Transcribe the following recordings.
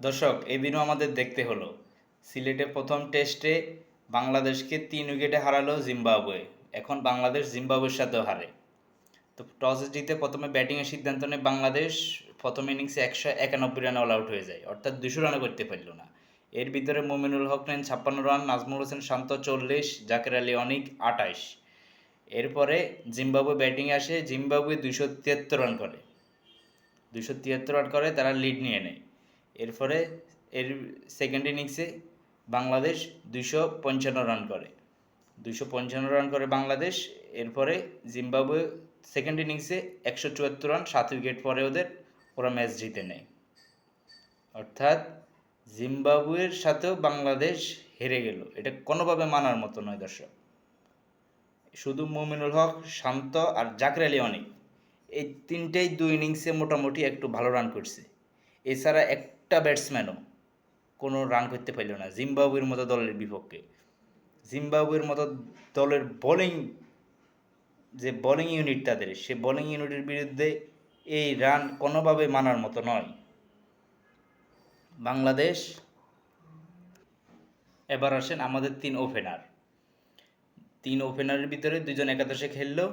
দর্শক, এই দিনও আমাদের দেখতে হলো। সিলেটে প্রথম টেস্টে বাংলাদেশকে তিন উইকেটে হারালো জিম্বাবুয়ে। এখন বাংলাদেশ জিম্বাবুয়ের সাথেও হারে। তো টস জিতে প্রথমে ব্যাটিংয়ের সিদ্ধান্ত নেয় বাংলাদেশ। প্রথম ইনিংসে একশো একানব্বই রানে অল আউট হয়ে যায়। অর্থাৎ দুশো রানও করতে পারল না। এর ভিতরে মোমিনুল হক নেন ছাপ্পান্ন রান, নাজমুল হোসেন শান্ত চল্লিশ, জাকের আলী অনিক আটাইশ। এরপরে জিম্বাবুয়ে ব্যাটিংয়ে আসে, জিম্বাবুয়ে দুশো তিয়াত্তর রান করে। দুশো তিয়াত্তর রান করে, তারা লিড নিয়ে নেয়। এরপরে এর সেকেন্ড ইনিংসে বাংলাদেশ দুইশো পঞ্চান্ন রান করে। দুইশো পঞ্চান্ন রান করে বাংলাদেশ, এরপরে জিম্বাবুয়ে সেকেন্ড ইনিংসে একশো চুয়াত্তর রান সাত উইকেট পরে ওদের, ওরা ম্যাচ জিতে নেয়। অর্থাৎ জিম্বাবুয়ের সাথেও বাংলাদেশ হেরে গেল। এটা কোনোভাবে মানার মতো নয়, দর্শক। শুধু মুমিনুল হক, শান্ত আর জাকর আলী অনেক। এই তিনটেই দুই ইনিংসে মোটামুটি একটু ভালো রান করছে। এছাড়া একটা ব্যাটসম্যানও কোনো রান করতে পারল না, জিম্বাবুয়ের মতো দলের বিপক্ষে। জিম্বাবুয়ের মতো দলের বোলিং যে বোলিং ইউনিট তাদের, সে বোলিং ইউনিটের বিরুদ্ধে এই রান কোনোভাবে মানার মতো নয়। বাংলাদেশ, এবার আসেন আমাদের তিন ওপেনার তিন ওপেনারের ভিতরে দুজন একাদশে খেললো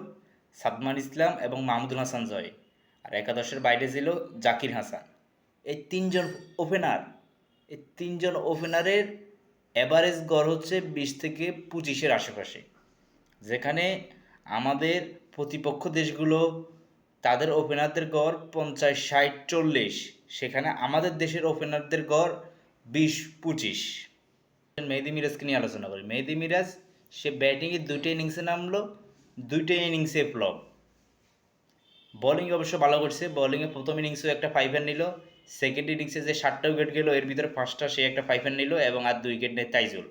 সাদমান ইসলাম এবং মাহমুদুল হাসান জয়। আর একাদশের বাইরে ছিল জাকির হাসান। এই তিনজন ওপেনার এই তিনজন ওপেনারের অ্যাভারেজ গড় হচ্ছে বিশ থেকে পঁচিশের আশেপাশে। যেখানে আমাদের প্রতিপক্ষ দেশগুলো, তাদের ওপেনারদের গড় পঞ্চাশ, ষাট, চল্লিশ। সেখানে আমাদের দেশের ওপেনারদের গড় বিশ, পঁচিশ। মেহেদি মিরাজকে নিয়ে আলোচনা করি। মেহেদি মিরাজ, সে ব্যাটিংয়ে দুটো ইনিংসে নামলো, দুইটা ইনিংসে ফ্লপ বোলিং অবশ্য ভালো করছে। বোলিংয়ে প্রথম ইনিংসেও একটা ফাইভার নিল। সেকেন্ড ইনিংসে যে সাতটা উইকেট গেল, এর ভিতরে পাঁচটা সে একটা ফাইভার নিল এবং আর দুই উইকেট নেয় তাইজুল।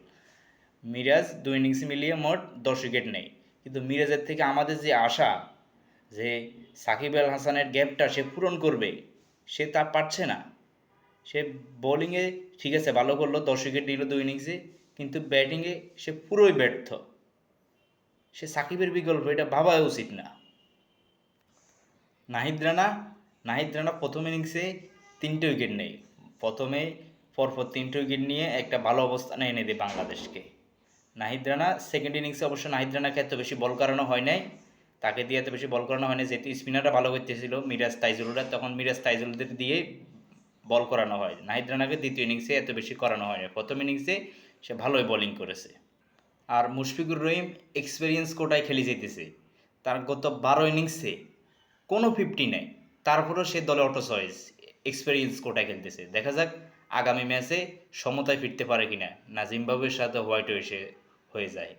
মিরাজ দুই ইনিংস মিলিয়ে মোট দশ উইকেট নেই কিন্তু মিরাজের থেকে আমাদের যে আশা, যে সাকিব আল হাসানের গ্যাপটা সে পূরণ করবে, সে তা পারছে না। সে বোলিংয়ে ঠিক আছে, ভালো করল, দশ উইকেট নিল দুই ইনিংসে কিন্তু ব্যাটিংয়ে সে পুরোই ব্যর্থ। সে সাকিবের বিকল্প, এটা ভাবা উচিত না। নাহিদ রানা নাহিদ রানা প্রথম ইনিংসে তিনটে উইকেট নেই। প্রথমে, পরপর তিনটে উইকেট নিয়ে একটা ভালো অবস্থানে এনে দেয় বাংলাদেশকে। নাহিদ রানা সেকেন্ড ইনিংসে অবশ্য নাহিদ রানাকে এত বেশি বল করানো হয় নাই। তাকে দিয়ে এত বেশি বল করানো হয় না যেহেতু স্পিনাররা ভালো করতেছিল, মিরাজ তাইজুলরা, তখন মিরাজ তাইজুলদের দিয়ে বল করানো হয়। নাহিদ রানাকে দ্বিতীয় ইনিংসে এত বেশি করানো হয় না প্রথম ইনিংসে সে ভালোই বোলিং করেছে। আর মুশফিকুর রহিম এক্সপিরিয়েন্স কোটায় খেলে যেতেছে। তার গত বারো ইনিংসে কোনো ফিফটি নেই। তারপরেও সে দলে অটো চয়েস এক্সপিরিয়েন্স কোটা খেলতেছে। দেখা যাক আগামী ম্যাচে সমতায় ফিরতে পারে কিনা। না, জিম্বাবুয়ের সাথে হোয়াইট এসে হয়ে যায়।